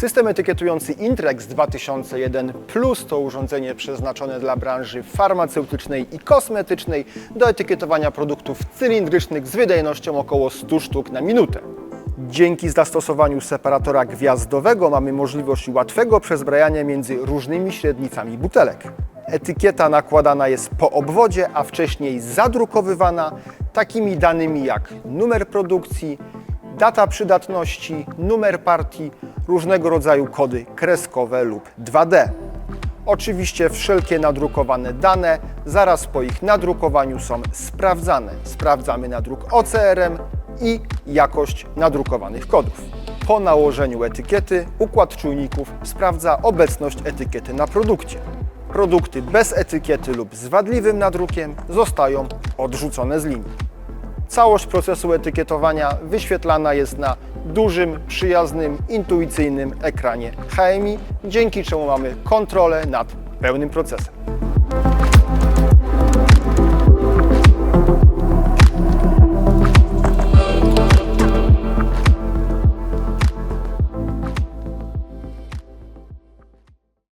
System etykietujący Intrex 2001 Plus to urządzenie przeznaczone dla branży farmaceutycznej i kosmetycznej do etykietowania produktów cylindrycznych z wydajnością około 100 sztuk na minutę. Dzięki zastosowaniu separatora gwiazdowego mamy możliwość łatwego przezbrajania między różnymi średnicami butelek. Etykieta nakładana jest po obwodzie, a wcześniej zadrukowywana takimi danymi jak numer produkcji, data przydatności, numer partii, różnego rodzaju kody kreskowe lub 2D. Oczywiście wszelkie nadrukowane dane zaraz po ich nadrukowaniu są sprawdzane. Sprawdzamy nadruk OCRM i jakość nadrukowanych kodów. Po nałożeniu etykiety układ czujników sprawdza obecność etykiety na produkcie. Produkty bez etykiety lub z wadliwym nadrukiem zostają odrzucone z linii. Całość procesu etykietowania wyświetlana jest na dużym, przyjaznym, intuicyjnym ekranie HMI, dzięki czemu mamy kontrolę nad pełnym procesem.